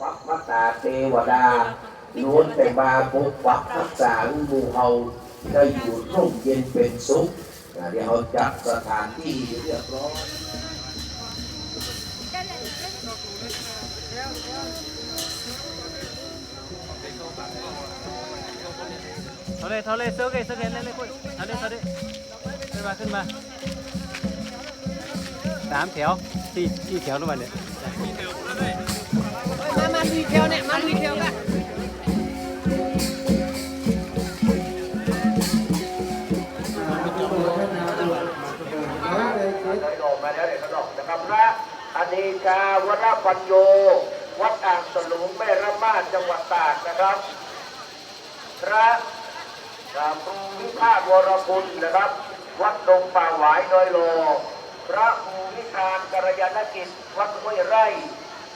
ปักมัตตาเทวดาล้นแต่มาปกปักรักษาหมู่เฮาได้อยู่ร่มเย็นเป็นสุขเดี๋ยวเขาจัดสถานที่เรียบร้อยเท่าเลยเท่าเลยเซิร์เลยเซิร์เลยเล่นเลยคุยเท่าเลยเท่าเลยขึ้นมาขึ้นมาสามแถวสี่สี่แถวลงมาเลย มามาดีเทลเนี่ยมาดีเทลกันได้ลงมาแล้วเนี่ยขนมนะครับพระอเนกาวรปัญโย วัดอ่างสลุงแม่ระมาจังหวัดตากนะครับ พระพระครูวิภาควรคุณนะครับ วัดดงป่าหวายดอยโล พระครูวิธานกัลยาณกิจ วัดห้วยไร่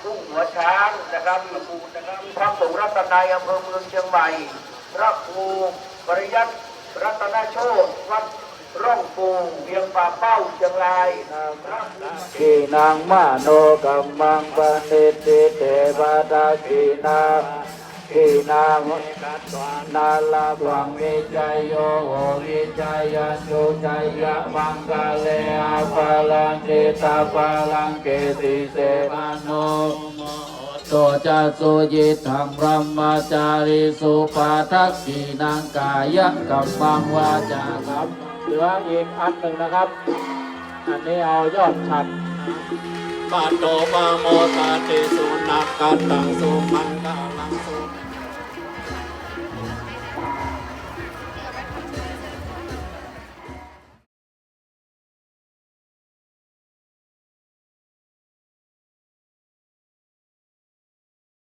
ทุ่งหัวช้างนะครับพระครูนะครับพระสงฆ์รัตนายอำเภอเมืองเชียงใหม่ พระครูปริยัติรัตนโชตวัดร่องปูเวียงป่าเป้าเชียงรายขีนางมาโนกัมมังปณิติเทวดาขีนา ขีนางนาลาบังวิจัยโยโหวิจัยยันโยจัยยะมังกาเลอาภาลังเกตาภาลังเกติเสมาโนโตจะสุยิทังพระมจาริสุปาทักขีนางกายะกัมมังวาจาครับเหลืออีกอันหนึ่งนะครับ อันนี้เอายอดฉัด ปัตโตปะโมตาติสุนักกัตังสุมังกาลังสุ